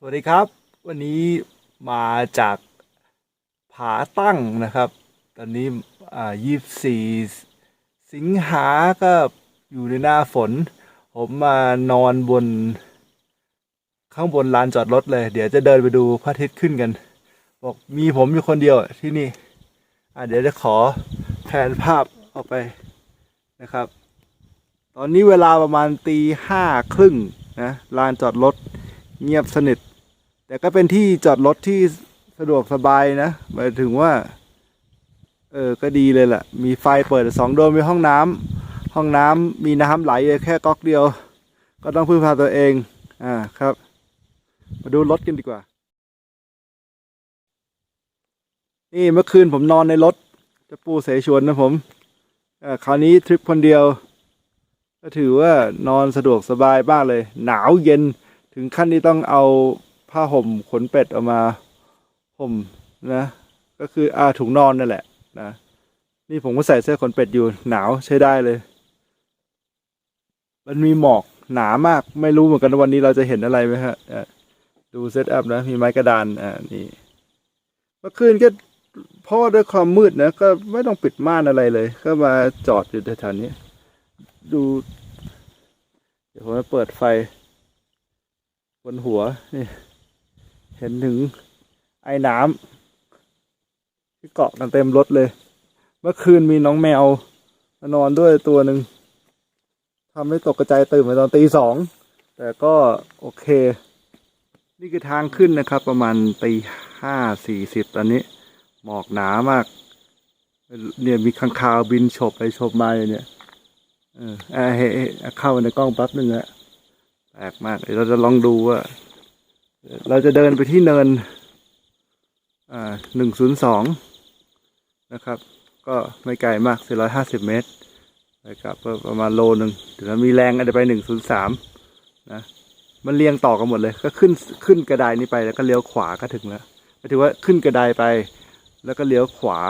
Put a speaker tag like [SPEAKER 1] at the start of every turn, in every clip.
[SPEAKER 1] สวัสดีครับ วันนี้มาจากผาตั้งนะครับ ตอนนี้อ่ายี่สี่สิงหาก็อยู่ในหน้าฝน ผมมานอนบน ข้างบนลานจอดรถเลย เดี๋ยวจะเดินไปดูพระอาทิตย์ขึ้นกัน บอกมีผมอยู่คนเดียวที่นี่อ่าเดี๋ยวจะขอแผนภาพออกไปนะครับ ตอนนี้เวลาประมาณตีห้าครึ่งนะลานจอดรถเงียบสนิท แต่ก็เป็นที่จอดรถที่สะดวกสบายนะหมายถึงว่า เออก็ดีเลยแหละมีไฟเปิดสองดวงมีห้องน้ำห้องน้ำมีน้ำไหลแค่ก๊อกเดียว ก็ต้องพึ่งพาตัวเอง อ่าครับ มาดูรถกันดีกว่า นี่เมื่อคืนผมนอนในรถ จะปูเสฉวนนะผมอ่อคราวนี้ทริปคนเดียว ก็ถือว่านอนสะดวกสบายมากเลย หนาวเย็นถึงขั้นที่ต้องเอา ผ้าห่มขนเป็ดออกมาห่มนะก็คืออาถุงนอนนั่นแหละนะนี่ผมก็ใส่เสื้อขนเป็ดอยู่หนาวใช้ได้เลย มันมีหมอกหนามากไม่รู้เหมือนกันวันนี้เราจะเห็นอะไรไหมฮะดูเซตอัพนะ มีไม้กระดานอ่านี่เมื่อคืนก็เพราะว่าด้วยความมืดนะ ก็ไม่ต้องปิดม่านอะไรเลย ก็มาจอดอยู่แถวๆนี้ ดู เดี๋ยวผมจะเปิดไฟ บนหัวนี่ เห็นถึงไอ้น้ำที่เกาะกันเต็มรถเลย เมื่อคืนมีน้องแมวมานอนด้วยตัวหนึ่งทำให้ตกกระจายตื่นมาตอนตีสอง แต่ก็โอเค นี่คือทางขึ้นนะครับ ประมาณตีห้าสี่สิบตอนนี้ หมอกหนามาก เนี่ยมีข้างคาวบินฉบไปฉบมาอยู่เนี่ยเออเฮ้เข้าในกล้องแป๊บหนึ่งอะแปลกมากเดี๋ยวเราจะลองดูว่า เราจะเดินไปที่เนินหนึ่งศูนย์สองนะครับ ก็ไม่ไกลมากสี่ร้อยห้าสิบเมตรไปกลับประมาณโลหนึ่งเดี๋ยวเรามีแรงอาจจะไปหนึ่งศูนย์สามนะมันเรียงต่อกันหมดเลย ก็ขึ้นขึ้นกระไดนี้ไปแล้วก็เลี้ยวขวาก็ถึงแล้วหมายถึงว่าขึ้นกระไดไป แล้วก็เลี้ยวขวา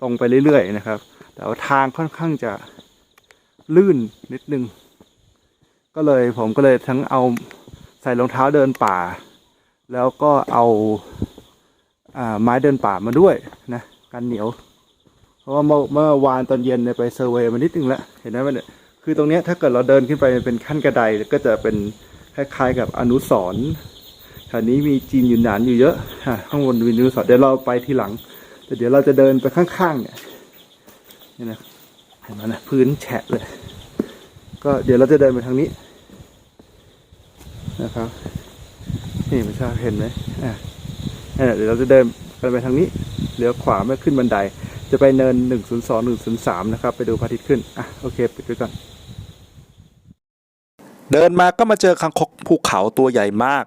[SPEAKER 1] ตรงไปเรื่อยๆนะครับ แต่ว่าทางค่อนข้างจะลื่นนิดนึง ก็เลยผมก็เลยทั้งเอาใส่รองเท้าเดินป่า แล้วก็เอาอาไม้เดินป่ามาด้วยนะกันเหนียว เพราะว่าเมื่อเมื่อวานตอนเย็นเนี่ยไปเซอร์เวย์มานิดนึงแล้วเห็นไหมมันเนี่ยคือตรงนี้ถ้าเกิดเราเดินขึ้นไปเป็นขั้นกระไดก็จะเป็นคล้ายๆกับอนุสรณ์แถวนี้มีจีนยุนหนานอยู่เยอะข้างบนมีอนุสร์เดี๋ยวเราไปทีหลัง แต่เดี๋ยวเราจะเดินไปข้างๆเนี่ยนี่นะเห็นไหมนะพื้นแฉะเลย ก็เดี๋ยวเราจะเดินไปทางนี้นะครับ นี่ไม่ทราบเห็นไหมอ่านั่นแหละเดี๋ยวเราจะเดินกันไปทางนี้เลี้ยวขวาไม่ขึ้นบันได จะไปเนินหนึ่งศูนย์สองหนึ่งศูนย์สามนะครับ ไปดูพระอาทิตย์ขึ้น อะ โอเคปิดไว้ก่อนเดินมาก็มาเจอคังคกภูเขาตัวใหญ่มาก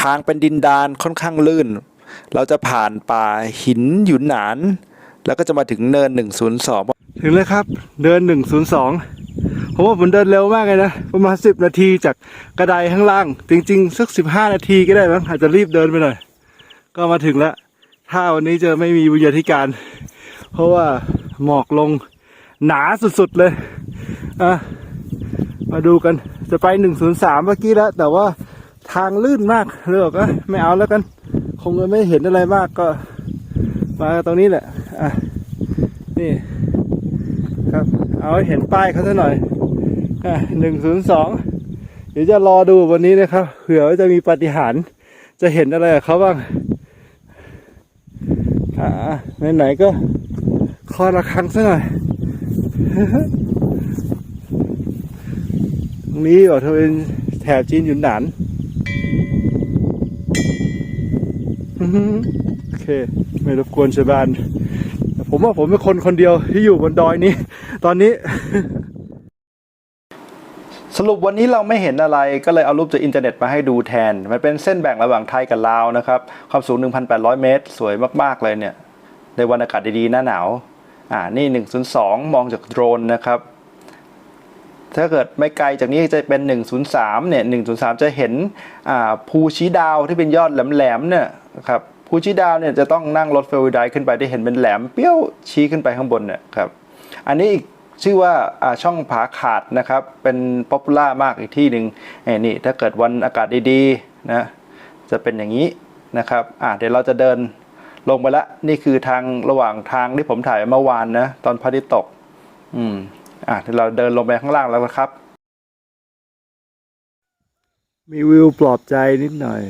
[SPEAKER 1] ทางเป็นดินดานค่อนข้างลื่น เราจะผ่านป่าหินหยุนหนาน แล้วก็จะมาถึงเนิน 102 ถึงแล้วครับเดิน 102 ผมว่าผมเดินเร็วมากเลยนะ ประมาณ10นาทีจากกระไดข้างล่าง จริง ๆ สัก15นาทีก็ได้มั้งอาจจะรีบเดินไปหน่อย ก็มาถึงแล้ว ถ้าวันนี้จะไม่มีวิทยาธิการ เพราะว่าหมอกลงหนาสุดๆเลยอะมาดูกันจะไป103เมื่อกี้แล้ว แต่ว่าทางลื่นมากเลยบอกว่าไม่เอาแล้วกัน คงจะไม่เห็นอะไรมากก็ มาตรงนี้แหละอะนี่ครับ เอาให้เห็นป้ายเขาซะหน่อย หนึ่งศูนย์สองเดี๋ยวจะรอดูวันนี้นะครับ เผื่อว่าจะมีปาฏิหาริย์จะเห็นอะไรเขาบ้างอ่าไหนๆก็คอระคังซะหน่อยตรงนี้บอกเธอเป็นแถบจีนหยุนหนานโอเค ไม่รบกวนชาวบ้านผมว่าผมเป็นคนคนเดียวที่อยู่บนดอยนี้ ตอนนี้ สรุปวันนี้เราไม่เห็นอะไรก็เลยเอารูปจากอินเทอร์เน็ตมาให้ดูแทน มันเป็นเส้นแบ่งระหว่างไทยกับลาวนะครับ ความสูง 1,800 เมตร สวยมาก ๆ เลยเนี่ย ในวันอากาศดี ๆ หน้าหนาว อ่า นี่ 102 มองจากโดรนนะครับ ถ้าเกิดไม่ไกลจากนี้จะเป็น 103 เนี่ย 103 จะเห็น อ่า ภูชี้ดาวที่เป็นยอดแหลม ๆ เนี่ยครับ ภูชี้ดาวเนี่ยจะต้องนั่งรถเฟลวิดขึ้นไปได้เห็นเป็นแหลมเปี้ยวชี้ขึ้นไปข้างบนเนี่ยครับ อันนี้อีก ชื่อว่าช่องผาขาดนะครับ เป็นป๊อปปูล่ามากอีกที่หนึ่งไอ้นี่ถ้าเกิดวันอากาศดีๆนะจะเป็นอย่างนี้นะครับอ่าเดี๋ยวเราจะเดินลงไปละนี่คือทางระหว่างทางที่ผมถ่ายเมื่อวานนะตอนพระอาทิตย์ตก อืมอ่าเดี๋ยวเราเดินลงไปข้างล่างแล้วนะครับ มีวิวปลอบใจนิดหน่อย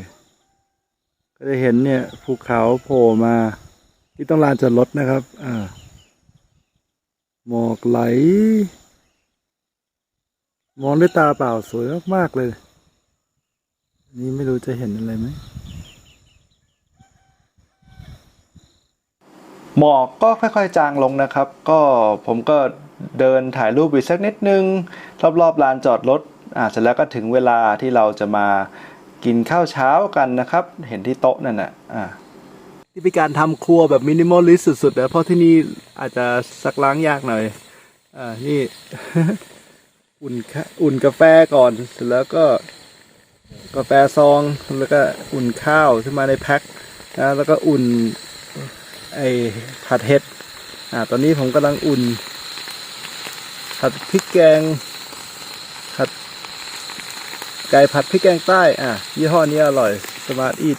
[SPEAKER 1] ก็จะเห็นเนี่ยภูเขาโผล่มา ที่ต้องลานจอดรถนะครับ อ่า หมอกไหล มองด้วยตาเปล่าสวยมาก ๆ เลย นี่ไม่รู้จะเห็นอะไรไหม หมอกก็ค่อย ๆ จางลงนะครับ ก็ผมก็เดินถ่ายรูปอีกสักนิดนึง รอบ ๆ ลานจอดรถอ่าเสร็จแล้วก็ถึงเวลาที่เราจะมากินข้าวเช้ากันนะครับ เห็นที่โต๊ะนั่นน่ะอ่า ที่เป็นการทำครัวแบบมินิมอลลิสสุดๆนะเพราะที่นี่อาจจะซักล้างยากหน่อย อ่า นี่ อุ่นข้าอุ่นกาแฟก่อนเสร็จแล้วก็ กาแฟซอง แล้วก็อุ่นข้าวขึ้นมาในแพ็คนะแล้วก็อุ่น ไอผัดเห็ด อ่า ตอนนี้ผมกำลังอุ่น ผัดพริกแกง ผัดไก่ผัดพริกแกงใต้ อะยี่ห้อนี้อร่อย สมาร์ทอีท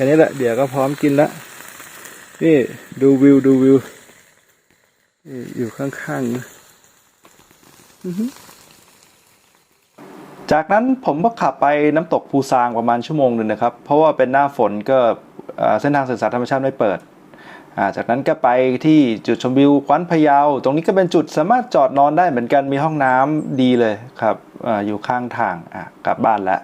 [SPEAKER 1] ค่นี้แหละเดี๋ยวก็พร้อมกินละนี่ดูวิวดูวิวนี่อยู่ข้างๆนะจากนั้นผมก็ขับไปน้ำตกภูซางประมาณชั่วโมงหนึ่งนะครับ เพราะว่าเป็นหน้าฝนก็เส้นทางสื่อสารธรรมชาติไม่เปิด จากนั้นก็ไปที่จุดชมวิวควันพะเยา ตรงนี้ก็เป็นจุดสามารถจอดนอนได้เหมือนกันมีห้องน้ำดีเลยครับออยู่ข้างทางกลับบ้านแล้ว